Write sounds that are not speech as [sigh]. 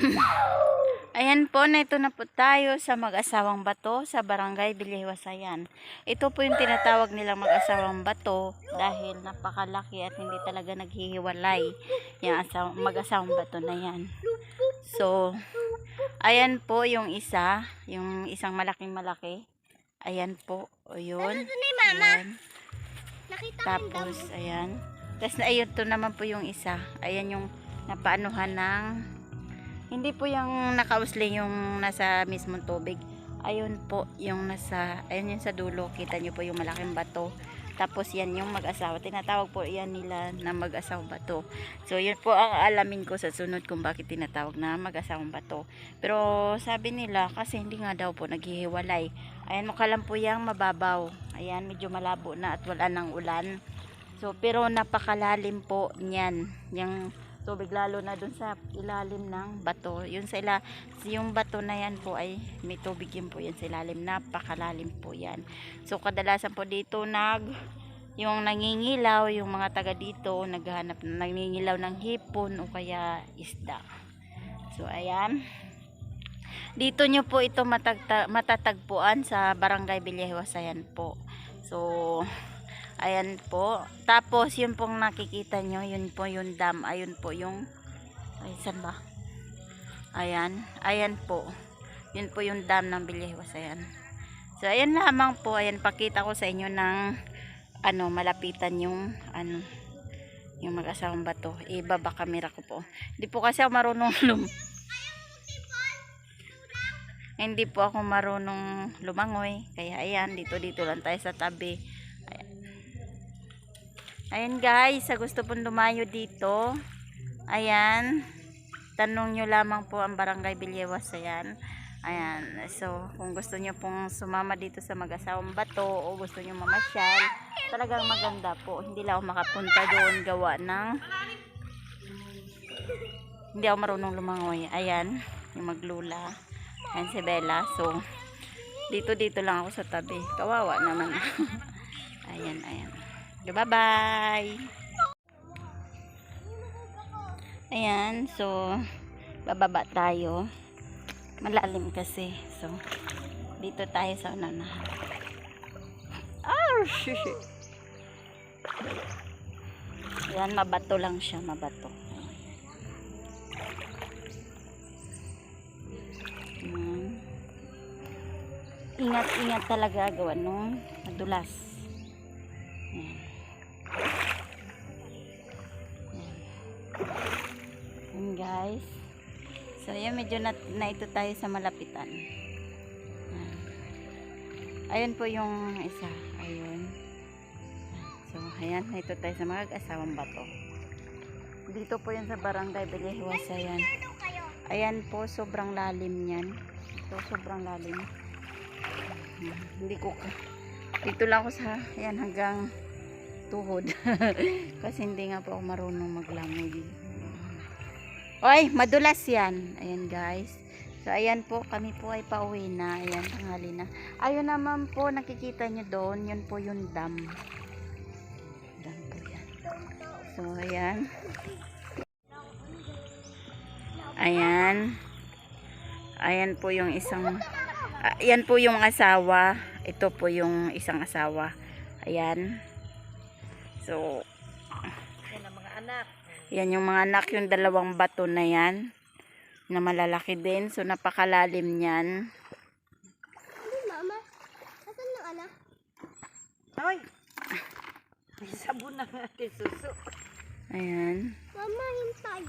[coughs] Ayan po, na ito na po tayo sa mag-asawang bato sa barangay Biliwasayan. Ito po yung tinatawag nilang mag-asawang bato dahil napakalaki at hindi talaga naghihiwalay yung asaw- mag-asawang bato na yan. So, ayan po yung isa, yung isang malaking malaki. Ayan po, o yun. Mama. Ayan. Tapos, ayan. Tapos, ayun to naman po yung isa. Ayan yung napaanuhan ng... Hindi po yung nakausli yung nasa mismong tubig. Ayun po yung nasa... Ayun yung sa dulo. Kita nyo po yung malaking bato. Tapos, yan yung mag-asawa. Tinatawag po yan nila na mag-asawang bato. So, yun po ang alamin ko sa sunod kung bakit tinatawag na mag-asawang bato. Pero, sabi nila, kasi hindi nga daw po naghihiwalay. Ayan, mukha lang po yung mababaw. Ayan, medyo malabo na at wala ng ulan. So, pero napakalalim po niyan. Yung tubig lalo na dun sa ilalim ng bato. Yun sa ila, yung bato na yan po ay may tubig yun po yan sa ilalim. Napakalalim po yan. So, kadalasan po dito nag yung nangingilaw, yung mga taga dito, naghahanap, nangingilaw ng hipon o kaya isda. So, ayan. Dito nyo po ito matatagpuan sa Barangay Bilyehuasayan po. So, ayan po. Tapos, yun pong nakikita nyo, yun po yung dam. Ayun po yung, ay, saan ba? Ayan, ayan po. Yun po yung dam ng Bilyehuasayan. So, ayan lamang po. Ayan, pakita ko sa inyo ng, ano, malapitan yung, ano, yung mag-asawang bato. Ibaba kamera ko po. Hindi po kasi ako marunong [laughs] lum hindi po ako marunong lumangoy. Kaya ayan, dito dito lang tayo sa tabi. Ayan, guys, sa gusto pong lumayo dito, ayan, tanong nyo lamang po ang barangay Bilyewas. Ayan. Ayan, so kung gusto nyo pong sumama dito sa mag-asawang bato o gusto nyo mamasyal, talagang maganda po. Hindi lang ako makapunta doon gawa ng hindi ako marunong lumangoy. Ayan, yung maglula. Ayan si Bella. So, dito dito lang ako sa tabi. Kawawa naman. [laughs] ayan, ayan. Bye-bye. Ayan, so, bababa tayo. Malalim kasi. So, dito tayo sa unanahan. Ah, shishi. Ayan, mabato lang siya, mabato. Ingat-ingat talaga gawa no. Madulas. Ayan, guys. So, yan medyo na, na ito tayo sa malapitan. Ayan. Ayun po yung isa. Ayun. So, ayan. Na ito tayo sa mag-asawang bato. Dito po yan sa barangay Belehiwasa yan. Ayan po, sobrang lalim niyan. Ito, sobrang lalim. Hindi ko ka. Dito lang ako sa, ayan, hanggang tuhod. [laughs] Kasi hindi nga po ako marunong maglangoy. Oy, madulas yan. Ayan guys. So, ayan po, kami po ay pauwi na. Ayan, tanghali na. Ayun naman po, nakikita nyo doon, yun po yung dam. Dam po yan. So, ayan. Ayan. Ayan po yung isang ah, Ayan po yung asawa. Ito po yung isang asawa. Ayan. So, Yan ang mga anak. yan yung mga anak, yung dalawang bato na yan. Na malalaki din. So, napakalalim niyan. Ano mama? Asan yung anak? Ay! May sabon na natin suso. Ayan. Mama, hintay.